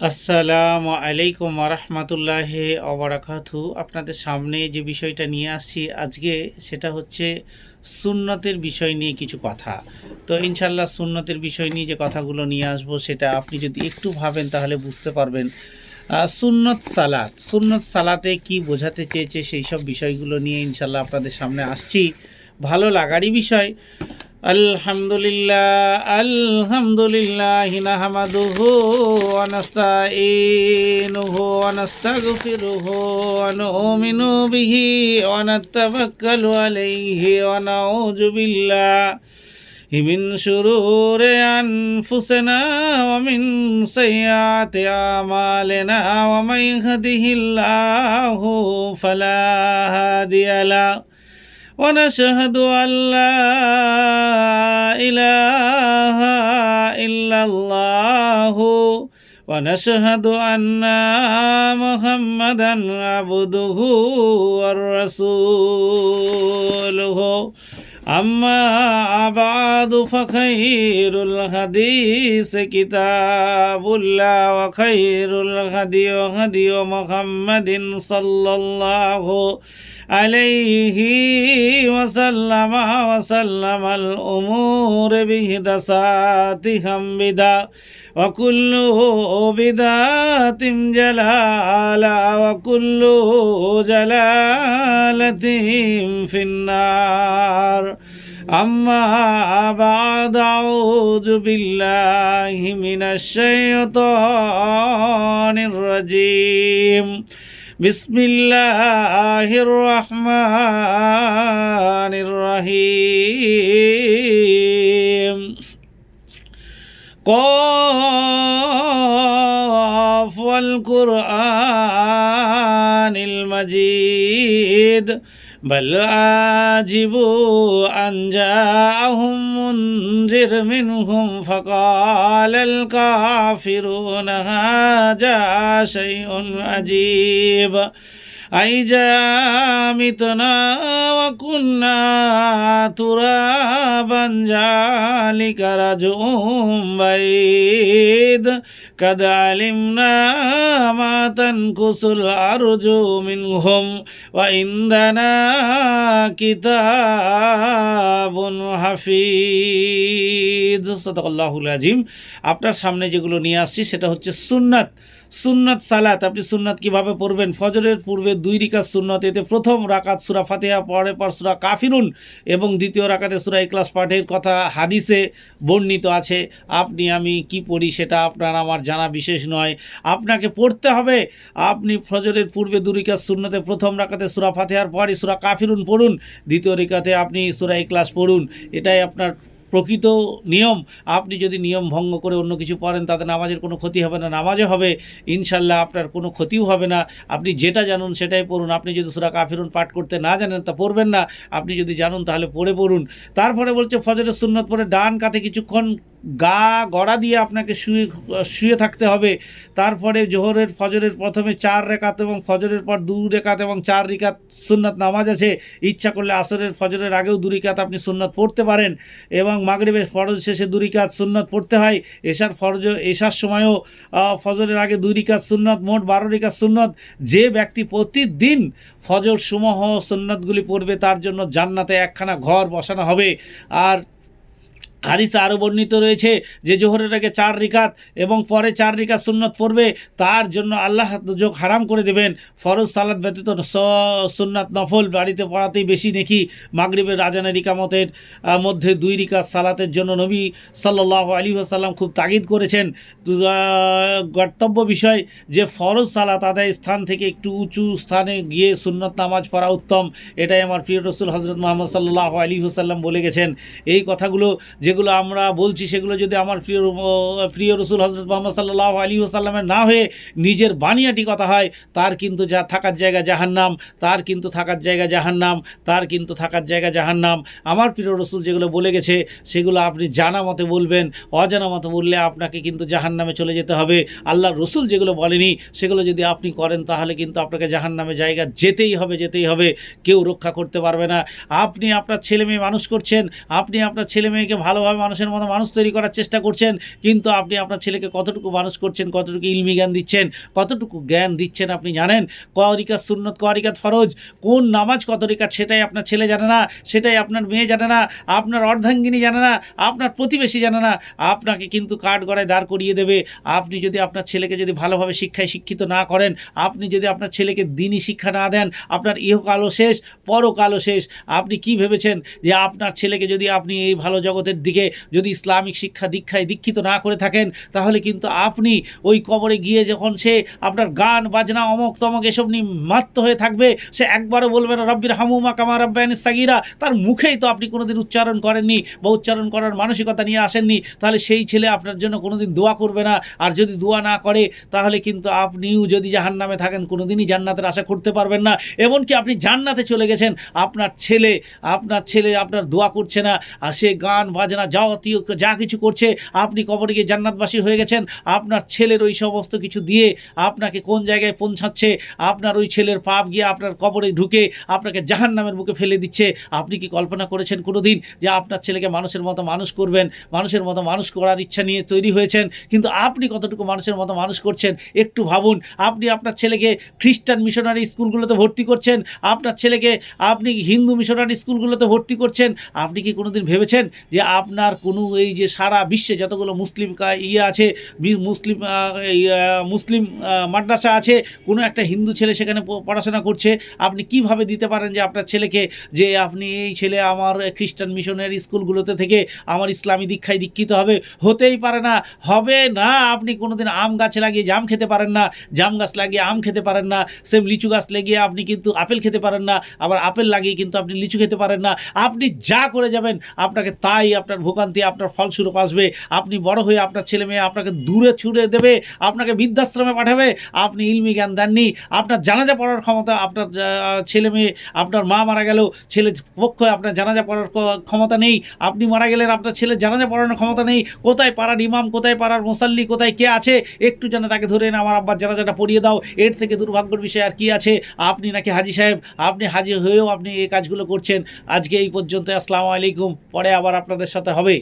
আসসালামু আলাইকুম রহমতুল্লাহ অবরাকাতু আপনাদের সামনে যে বিষয়টা নিয়ে আসছি আজকে, সেটা হচ্ছে সুন্নতের বিষয় নিয়ে কিছু কথা। তো ইনশাল্লাহ সুন্নতের বিষয় নিয়ে যে কথাগুলো নিয়ে আসব, সেটা আপনি যদি একটু ভাবেন তাহলে বুঝতে পারবেন। সুন্নত সালাত। সুন্নত সালাতে কি বোঝাতে চেয়েছে সেই সব বিষয়গুলো নিয়ে ইনশাল্লাহ আপনাদের সামনে আসছি। ভালো লাগারই বিষয় আলহামদুলিল্লাহ আলহামদুলিল্লাহ নাহমাদুহু ওয়া নাস্তাঈনুহু ওয়া নাস্তাগফিরুহু ওয়া নু'মিনু বিহি ওয়া নাতাওয়াক্কালু আলাইহি ওয়া নাউযু বিল্লাহি من شرور أنفسنا ومن سيئات أعمالنا ومن يهده الله فلا هادي له ونشهد أن لا إله إلا الله. ونشهد أن محمدا عبده ورسوله. أما بعد فخير الحديث كتاب الله وخير الهدي هدي محمد صلى الله عليه وسلم وسلم الأمور بهدساتها بدا وكل بدعة جلالة وكل جلالة في النار أما بعد أعوذ بالله من الشيطان الرجيم بسم الله الرحمن الرحيم. قاف والقرآن المجيد بل عاجبوا أن جاءهم منذر منهم فقال الكافرون هذا شيء عجيب أئذا متنا وكنا ترابا ذلك رجع بعيد قد علمنا ما تنقص الأرض منهم وعندنا كتاب حفيظ صدق الله العظيم আপনার সামনে যেগুলো নিয়ে আসছি সেটা হচ্ছে সুন্নাত সুন্নাত সালাত। আপনি সুন্নাত কীভাবে পড়বেন? ফজরের পূর্বে দুই রিকাত সুন্নত, এতে প্রথম রাকাত সুরা ফাতিহা, পরে পর সুরা কাফিরুন এবং দ্বিতীয় রাকাতে সুরা ইকলাস পাঠের কথা হাদিসে বর্ণিত আছে। আপনি, আমি কি পড়ি সেটা আপনার আমার জানা বিশেষ নয়। আপনাকে পড়তে হবে, আপনি ফজরের পূর্বে দু রিকাত সুন্নতে প্রথম রাকাতে সুরা ফাতিহার, পরে সুরা কাফিরুন পড়ুন, দ্বিতীয় রিকাতে আপনি সুরা ইকলাস পড়ুন। এটাই আপনার প্রকৃত নিয়ম। আপনি যদি নিয়ম ভঙ্গ করে অন্য কিছু পড়েন, তাতে নামাজের কোনো ক্ষতি হবে না। নামাজও হবে। ইনশাল্লাহ আপনার কোনো ক্ষতিও হবে না। আপনি যেটা জানুন সেটাই পড়ুন। আপনি যদি সুরা কাফিরুন পাঠ করতে না জানেন, তা পড়বেন না। আপনি যদি জানুন, তাহলে পড়ে পড়ুন। তারপরে বলছে, ফজরের সুন্নত পরে ডান কাতে কিছুক্ষণ গা গড়া দিয়ে আপনাকে শুয়ে শুয়ে থাকতে হবে। তারপরে জোহরের, ফজরের প্রথমে চার রেখাত এবং ফজরের পর দু রেখাত এবং চার রিকাত সুন্নত নামাজ আছে। ইচ্ছা করলে আসরের, ফজরের আগেও দু রিকাত আপনি সুন্নত পড়তে পারেন এবং মাগরিবের ফরজ শেষে দু রিকাত সুন্নত পড়তে হয়। এশার ফরজ, এশার সময়ও ফজরের আগে দুই রিকাত সুন্নত, মোট বারো রিকাত সুন্নত। যে ব্যক্তি প্রতিদিন ফজর, সমূহ সুন্নতগুলি পড়বে, তার জন্য জান্নাতে একখানা ঘর বসানো হবে। আর হাদিসে আরও বর্ণিত রয়েছে যে জোহরের আগে চার রিকাত এবং পরে চার রিকাত সুন্নত পড়বে, তার জন্য আল্লাহ যোগ হারাম করে দেবেন। ফরজ সালাদ ব্যতীত সুন্নাত নফল বাড়িতে পড়াতেই বেশি নেকি মাগরিবের রাজানের রিকামতের মধ্যে দুই রিকাত সালাতের জন্য নবী সাল্লাহ আলী আসাল্লাম খুব তাগিদ করেছেন। কর্তব্য বিষয় যে ফরজ সালাত আদায় স্থান থেকে একটু উঁচু স্থানে গিয়ে সুন্নত নামাজ পড়া উত্তম, এটাই আমার প্রিয় রসুল হজরত মোহাম্মদ সাল্লাহ আলী হুসাল্লাম বলে গেছেন। এই কথাগুলো যেগুলো আমরা বলছি, সেগুলো যদি আমার প্রিয় প্রিয় রসুল হজরত মোহাম্মদ সাল্লাহ আলী সাল্লামের না হয়ে নিজের বানিয়াটি কথা হয়, তার কিন্তু যা থাকার জায়গা জাহান্নাম, তার কিন্তু থাকার জায়গা জাহান্নাম, তার কিন্তু থাকার জায়গা জাহান্নাম। আমার প্রিয় রসুল যেগুলো বলে গেছে, সেগুলো আপনি জানা মতে বলবেন, অজানা মতে বললে আপনাকে কিন্তু জাহান্নামে চলে যেতে হবে। আল্লাহ রসুল যেগুলো বলেনি, সেগুলো যদি আপনি করেন, তাহলে কিন্তু আপনাকে জাহান্নামে জায়গা যেতেই হবে যেতেই হবে। কেউ রক্ষা করতে পারবে না। আপনি আপনার ছেলে মেয়ে মানুষ করছেন, আপনি আপনার ছেলে মেয়েকে ভালো ভালোভাবে মানুষের মতো মানুষ তৈরি করার চেষ্টা করছেন, কিন্তু আপনি আপনার ছেলেকে কতটুকু মানুষ করছেন, কতটুকু ইলমি জ্ঞান দিচ্ছেন, কতটুকু জ্ঞান দিচ্ছেন আপনি জানেন? করিকাত সুন্নত করিকাত ফরজ, কোন নামাজ কত রিকাত সেটাই আপনার ছেলে জানে না, সেটাই আপনার মেয়ে জানে না, আপনার অর্ধাঙ্গিনী জানে না, আপনার প্রতিবেশী জানে না, আপনাকে কিন্তু কাঠ গড়ায় দাঁড় করিয়ে দেবে। আপনি যদি আপনার ছেলেকে যদি ভালোভাবে শিক্ষায় শিক্ষিত না করেন, আপনি যদি আপনার ছেলেকে দিনই শিক্ষা না দেন, আপনার ইহকালও শেষ, পরকালও শেষ। আপনি কি ভেবেছেন যে আপনার ছেলেকে যদি আপনি এই ভালো জগতের দিকে যদি ইসলামিক শিক্ষা দীক্ষায় দীক্ষিত না করে থাকেন, তাহলে কিন্তু আপনি ওই কবরে গিয়ে যখন সে আপনার গান, বাজনা, অমক, তমক এসব নিয়ে মাত্ত হয়ে থাকবে, সে একবারও বলবে না, রব্বির হামুমা কামা রব্বায়ন সাগিরা। তার মুখেই তো আপনি কোনোদিন উচ্চারণ করেননি বা উচ্চারণ করার মানসিকতা নিয়ে আসেননি, তাহলে সেই ছেলে আপনার জন্য কোনোদিন দোয়া করবে না। আর যদি দোয়া না করে, তাহলে কিন্তু আপনিও যদি জাহান নামে থাকেন, কোনোদিনই জান্নাতের আশা করতে পারবেন না। এমনকি আপনি জান্নাতে চলে গেছেন, আপনার ছেলে আপনার ছেলে আপনার দোয়া করছে না, আর সে গান, বাজনা যাবতীয় যা কিছু করছে, আপনি কবরে গিয়ে জান্নাতবাসী হয়ে গেছেন। আপনার ছেলের ওই সমস্ত কিছু দিয়ে আপনাকে কোন জায়গায় পৌঁছাচ্ছে? আপনার ওই ছেলের পাপ গিয়ে আপনার কবরে ঢুকে আপনাকে জাহান নামের বুকে ফেলে দিচ্ছে। আপনি কি কল্পনা করেছেন কোনো দিন যে আপনার ছেলেকে মানুষের মতো মানুষ করবেন? মানুষের মতো মানুষ করার ইচ্ছা নিয়ে তৈরি হয়েছেন? কিন্তু আপনি কতটুকু মানুষের মতো মানুষ করছেন? একটু ভাবুন, আপনি আপনার ছেলেকে খ্রিস্টান মিশনারি স্কুলগুলোতে ভর্তি করছেন? আপনার ছেলেকে আপনি হিন্দু মিশনারি স্কুলগুলোতে ভর্তি করছেন? আপনি কি কোনোদিন ভেবেছেন যে আপনার কোনো এই যে সারা বিশ্বে যতগুলো মুসলিম ইয়ে আছে মুসলিম মুসলিম মাদ্রাসা আছে, কোনো একটা হিন্দু ছেলে সেখানে পড়াশোনা করছে, আপনি কীভাবে দিতে পারেন যে আপনার ছেলেকে যে আপনি এই ছেলে আমার খ্রিস্টান মিশনারি স্কুলগুলোতে থেকে আমার ইসলামী দীক্ষায় দীক্ষিত হবে? হতেই পারে না। হবে না, আপনি কোনোদিন আম গাছ লাগিয়ে জাম খেতে পারেন না, জাম গাছ লাগিয়ে আম খেতে পারেন না, সেম লিচু গাছ লাগিয়ে আপনি কিন্তু আপেল খেতে পারেন না, আবার আপেল লাগিয়ে কিন্তু আপনি লিচু খেতে পারেন না। আপনি যা করে যাবেন, আপনাকে তাই আপনার ভোগান্তি, আপনার ফলস্বরূপ আসবে। আপনি বড় হয়ে আপনার ছেলে মেয়ে আপনাকে দূরে ছুড়ে দেবে, আপনাকে বৃদ্ধাশ্রমে পাঠাবে। আপনি ইলমি জ্ঞান দেননি, আপনার জানাজা পড়ার ক্ষমতা, আপনার ছেলে মেয়ে, আপনার মা মারা গেল, ছেলে পক্ষ আপনার জানাজা পড়ার ক্ষমতা নেই। আপনি মারা গেলেন, আপনার ছেলে জানাজা পড়ানোর ক্ষমতা নেই। কোথায় পাড়ার ইমাম, কোথায় পাড়ার মোসাল্লি, কোথায় কে আছে? একটু যেন তাকে ধরে এনে আমার আব্বার জানাজাটা পড়িয়ে দাও। এর থেকে দুর্ভাগ্যের বিষয় আর কি আছে? আপনি নাকি হাজি সাহেব? আপনি হাজি হয়েও আপনি এই কাজগুলো করছেন। আজকে এই পর্যন্ত, আসসালামু আলাইকুম। পরে আবার আপনাদের সাথে হবে